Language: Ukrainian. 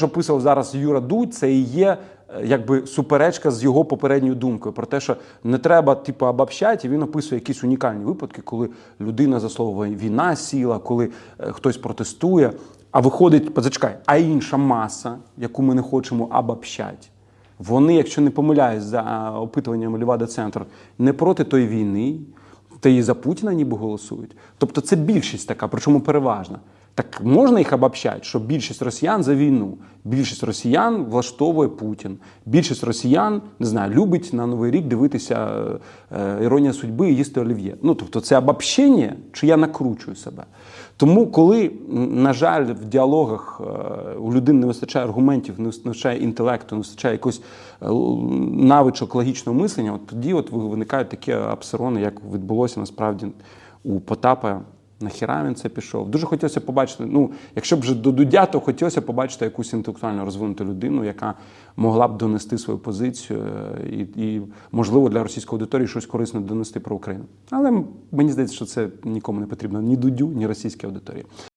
що описував зараз Юра Дудь, це і є е, якби суперечка з його попередньою думкою про те, що не треба типу обобщати, і він описує якісь унікальні випадки, коли людина за слово війна сіла, коли е, хтось протестує. А виходить, зачекай, а інша маса, яку ми не хочемо обобщати, вони, якщо не помиляюсь за опитуванням Лівада Центр, не проти тої війни, та і за Путіна ніби голосують. Тобто це більшість така, причому переважна. Так можна їх обобщати, що більшість росіян за війну, більшість росіян влаштовує Путін, більшість росіян не знаю, любить на новий рік дивитися е, іронія судьби і їсти олів'є. Ну тобто, це обобщення, чи я накручую себе. Тому, коли, на жаль, в діалогах е, у людини не вистачає аргументів, не вистачає інтелекту, не вистачає якогось е, навичок логічного мислення, от тоді от виникають такі абсурони, як відбулося насправді у Потапа. Нахіра він це пішов? Дуже хотілося побачити. Ну, якщо б вже до Дудя, то хотілося побачити якусь інтелектуально розвинуту людину, яка могла б донести свою позицію е, і, і можливо, для російської аудиторії щось корисне донести про Україну. Але мені здається, що це нікому не потрібно ні Дудю, ні російській аудиторії.